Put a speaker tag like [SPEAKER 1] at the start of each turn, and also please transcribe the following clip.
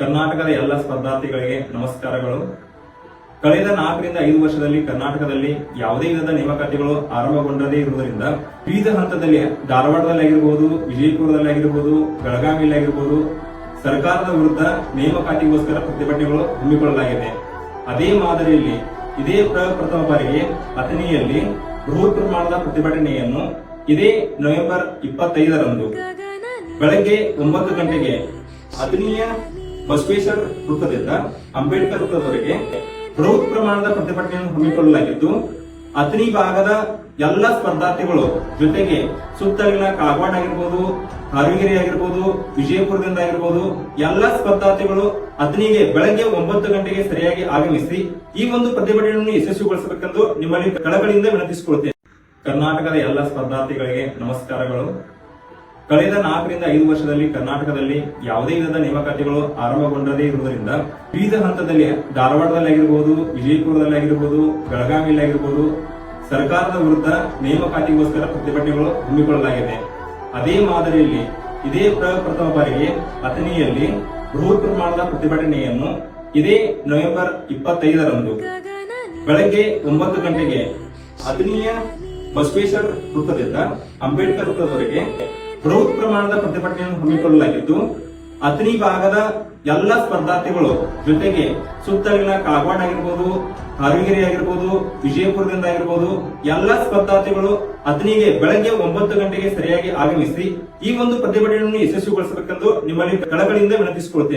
[SPEAKER 1] ಕರ್ನಾಟಕದ ಎಲ್ಲ ಸ್ಪರ್ಧಾರ್ಥಿಗಳಿಗೆ ನಮಸ್ಕಾರಗಳು. ಕಳೆದ ನಾಲ್ಕರಿಂದ ಐದು ವರ್ಷದಲ್ಲಿ ಕರ್ನಾಟಕದಲ್ಲಿ ಯಾವುದೇ ವಿಧದ ನೇಮಕಾತಿಗಳು ಆರಂಭಗೊಂಡದೇ ಇರುವುದರಿಂದ ವಿವಿಧ ಹಂತದಲ್ಲಿ ಧಾರವಾಡದಲ್ಲಿ ಆಗಿರಬಹುದು ವಿಜಯಪುರದಲ್ಲಿ ಬೆಳಗಾವಿಯಲ್ಲಿ ಆಗಿರಬಹುದು ಸರ್ಕಾರದ ವಿರುದ್ಧ ನೇಮಕಾತಿಗೋಸ್ಕರ ಪ್ರತಿಭಟನೆಗಳು ಹಮ್ಮಿಕೊಳ್ಳಲಾಗಿದೆ. ಅದೇ ಮಾದರಿಯಲ್ಲಿ ಇದೇ ಪ್ರಥಮ ಬಾರಿಗೆ ಅಥಣಿಯಲ್ಲಿ ಬೃಹತ್ ಪ್ರಮಾಣದ ಪ್ರತಿಭಟನೆಯನ್ನು ಇದೇ ನವೆಂಬರ್ ಇಪ್ಪತ್ತೈದರಂದು ಬೆಳಗ್ಗೆ ಒಂಬತ್ತು ಗಂಟೆಗೆ ಅಥಣಿಯ ಬಸವೇಶ್ವರ ವೃತ್ತದಿಂದ ಅಂಬೇಡ್ಕರ್ ವೃತ್ತದವರೆಗೆ ಬೃಹತ್ ಪ್ರಮಾಣದ ಪ್ರತಿಭಟನೆಯನ್ನು ಹಮ್ಮಿಕೊಳ್ಳಲಾಗಿದ್ದು, ಅಥಣಿ ಭಾಗದ ಎಲ್ಲ ಸ್ಪರ್ಧಾರ್ಥಿಗಳು ಜೊತೆಗೆ ಸುತ್ತಲಿನ ಕಾಗವಾಡ ಆಗಿರ್ಬೋದು ಹಾವೇರಿ ಆಗಿರ್ಬೋದು, ವಿಜಯಪುರದಿಂದ ಆಗಿರ್ಬೋದು, ಎಲ್ಲ ಸ್ಪರ್ಧಾರ್ಥಿಗಳು ಅಥಣಿಗೆ ಬೆಳಗ್ಗೆ ಒಂಬತ್ತು ಗಂಟೆಗೆ ಸರಿಯಾಗಿ ಆಗಮಿಸಿ ಈ ಒಂದು ಪ್ರತಿಭಟನೆಯನ್ನು ಯಶಸ್ವಿಗೊಳಿಸಬೇಕೆಂದು ನಿಮ್ಮಲ್ಲಿ ಕಳಕಳಿಯಿಂದ ವಿನಂತಿಸಿಕೊಳ್ಳುತ್ತೇನೆ ಕರ್ನಾಟಕದ ಎಲ್ಲ ಸ್ಪರ್ಧಾರ್ಥಿಗಳಿಗೆ ನಮಸ್ಕಾರಗಳು. ಕಳೆದ ನಾಲ್ಕರಿಂದ ಐದು ವರ್ಷದಲ್ಲಿ ಕರ್ನಾಟಕದಲ್ಲಿ ಯಾವುದೇ ವಿಧದ ನೇಮಕಾತಿಗಳು ಆರಂಭಗೊಂಡದೇ ಇರುವುದರಿಂದ ವಿವಿಧ ಹಂತದಲ್ಲಿ ಧಾರವಾಡದಲ್ಲಿ ಆಗಿರಬಹುದು ವಿಜಯಪುರದಲ್ಲಿ ಆಗಿರಬಹುದು ಬೆಳಗಾವಿಯಲ್ಲಿ ಆಗಿರಬಹುದು ಸರ್ಕಾರದ ವಿರುದ್ಧ ನೇಮಕಾತಿಗೋಸ್ಕರ ಪ್ರತಿಭಟನೆಗಳು ಹಮ್ಮಿಕೊಳ್ಳಲಾಗಿದೆ. ಅದೇ ಮಾದರಿಯಲ್ಲಿ, ಇದೇ ಪ್ರಪ್ರಥಮ ಬಾರಿಗೆ ಅಥಣಿಯಲ್ಲಿ ಬೃಹತ್ ಪ್ರಮಾಣದ ಪ್ರತಿಭಟನೆಯನ್ನು ಇದೇ ನವೆಂಬರ್ ಇಪ್ಪತ್ತೈದರಂದು ಬೆಳಗ್ಗೆ ಒಂಬತ್ತು ಗಂಟೆಗೆ ಅಥಣಿಯ ಬಸವೇಶ್ವರ ವೃತ್ತದಿಂದ ಅಂಬೇಡ್ಕರ್ ವೃತ್ತದವರೆಗೆ ಬೃಹತ್ ಪ್ರಮಾಣದ ಪ್ರತಿಭಟನೆಯನ್ನು ಹಮ್ಮಿಕೊಳ್ಳಲಾಗಿದ್ದು ಅಥಣಿ ಭಾಗದ ಎಲ್ಲ ಸ್ಪರ್ಧಾರ್ಥಿಗಳು ಜೊತೆಗೆ ಸುತ್ತಲಿನ ಕಾಗವಾಡ ಆಗಿರ್ಬೋದು ಹಾವೇರಿ ಆಗಿರ್ಬೋದು, ವಿಜಯಪುರದಿಂದ ಆಗಿರ್ಬೋದು, ಎಲ್ಲ ಸ್ಪರ್ಧಾರ್ಥಿಗಳು ಅಥಣಿಗೆ ಬೆಳಗ್ಗೆ ಒಂಬತ್ತು ಗಂಟೆಗೆ ಸರಿಯಾಗಿ ಆಗಮಿಸಿ ಈ ಒಂದು ಪ್ರತಿಭಟನೆಯನ್ನು ಯಶಸ್ವಿಗೊಳಿಸಬೇಕೆಂದು ನಿಮ್ಮಲ್ಲಿ ಕಳಕಳಿಯಿಂದ ವಿನಂತಿಸಿಕೊಳ್ಳುತ್ತೇನೆ